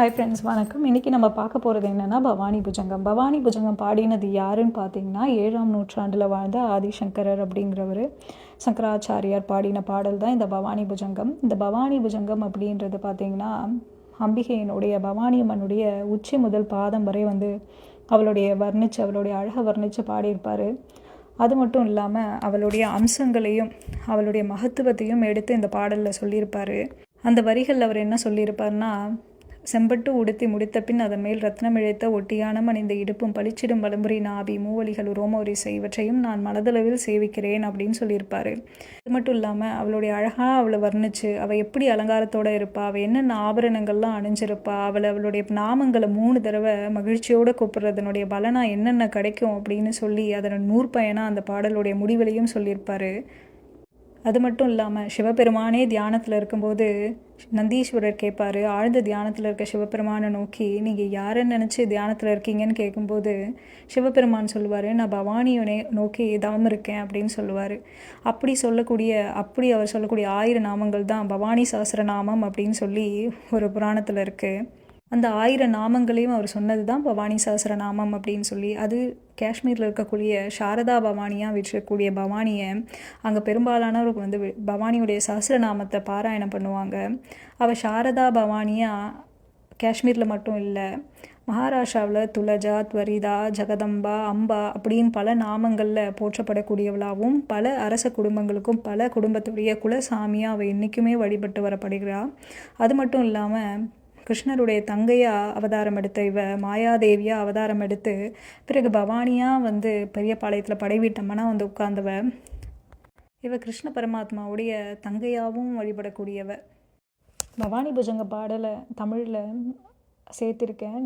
Hi friends வணக்கம். இன்றைக்கி நம்ம பார்க்க போகிறது என்னென்னா பவானி புஜங்கம். பவானி புஜங்கம் பாடினது யாருன்னு பார்த்தீங்கன்னா ஏழாம் நூற்றாண்டில் வாழ்ந்த ஆதிசங்கரர் அப்படிங்கிறவர். சங்கராச்சாரியார் பாடின பாடல் தான் இந்த பவானி புஜங்கம். இந்த பவானி புஜங்கம் அப்படின்றது பார்த்திங்கன்னா அம்பிகையினுடைய பவானி அம்மனுடைய உச்சி முதல் பாதம் வரை வந்து அவளுடைய வர்ணித்து அவளுடைய அழகை வர்ணித்து பாடியிருப்பார். அது மட்டும் இல்லாமல் அவளுடைய அம்சங்களையும் அவளுடைய மகத்துவத்தையும் எடுத்து இந்த பாடலில் சொல்லியிருப்பார். அந்த வரிகளில் அவர் என்ன சொல்லியிருப்பார்னா செம்பட்டு உடுத்தி முடித்த பின் அதன் மேல் ரத்னம் இழைத்த ஒட்டியானம் அணிந்த இடுப்பும் பளிச்சிடும் வலம்புரி நாபி மூவலிகள் ரோமோரிசை இவற்றையும் நான் மனதளவில் சேவிக்கிறேன் அப்படின்னு சொல்லியிருப்பார். அது மட்டும் இல்லாமல் அவளுடைய அழகாக அவளை வர்ணிச்சு அவள் எப்படி அலங்காரத்தோடு இருப்பா அவள் என்னென்ன ஆபரணங்கள்லாம் அணிஞ்சிருப்பா அவளை அவளுடைய நாமங்களை மூணு தடவை மகிழ்ச்சியோடு கூப்பிட்றதனுடைய பலனாக என்னென்ன கிடைக்கும் அப்படின்னு சொல்லி அதனோட நூற்பயனாக அந்த பாடலுடைய முடிவிலையும் சொல்லியிருப்பார். அது மட்டும் இல்லாமல் சிவபெருமானே தியானத்தில் இருக்கும்போது நந்தீஸ்வரர் கேட்பார் ஆழ்ந்த தியானத்தில் இருக்க சிவபெருமானை நோக்கி நீங்கள் யாரை நினச்சி தியானத்தில் இருக்கீங்கன்னு கேட்கும்போது சிவபெருமான் சொல்லுவார் நான் பவானியனை நோக்கி தவம் இருக்கேன் அப்படின்னு சொல்லுவார். அப்படி சொல்லக்கூடிய அப்படி அவர் சொல்லக்கூடிய ஆயிரம் நாமங்கள் தான் பவானி சாஸ்திர நாமம் அப்படின்னு சொல்லி ஒரு புராணத்தில் இருக்குது அந்த ஆயிரம் நாமங்களையும் அவர் சொன்னது தான் பவானி சாஸ்திர நாமம் அப்படின்னு சொல்லி. அது காஷ்மீரில் இருக்கக்கூடிய சாரதா பவானியாக விற்கக்கூடிய பவானியை அங்கே பெரும்பாலானவருக்கு வந்து பவானியுடைய சஹசிரநாமத்தை பாராயணம் பண்ணுவாங்க. அவள் சாரதா பவானியாக காஷ்மீரில் மட்டும் இல்லை மகாராஷ்டிராவில் துலஜா துவரிதா ஜெகதம்பா அம்பா அப்படின்னு பல நாமங்களில் போற்றப்படக்கூடியவளாகவும் பல அரச குடும்பங்களுக்கும் பல குடும்பத்துடைய குலசாமியாக அவள் என்றைக்குமே வழிபட்டு வரப்படுகிறாள் அது மட்டும் இல்லாமல் கிருஷ்ணருடைய தங்கையா அவதாரம் எடுத்த இவ மாயாதேவியா அவதாரம் எடுத்து பிறகு பவானியாக வந்து பெரிய பாளையத்தில் படைவீட்டம்மனா வந்து உட்கார்ந்தவ. இவ கிருஷ்ண பரமாத்மாவுடைய தங்கையாகவும் வழிபடக்கூடியவ. பவானி புஜங்க பாடலை தமிழில் சேர்த்திருக்கேன்.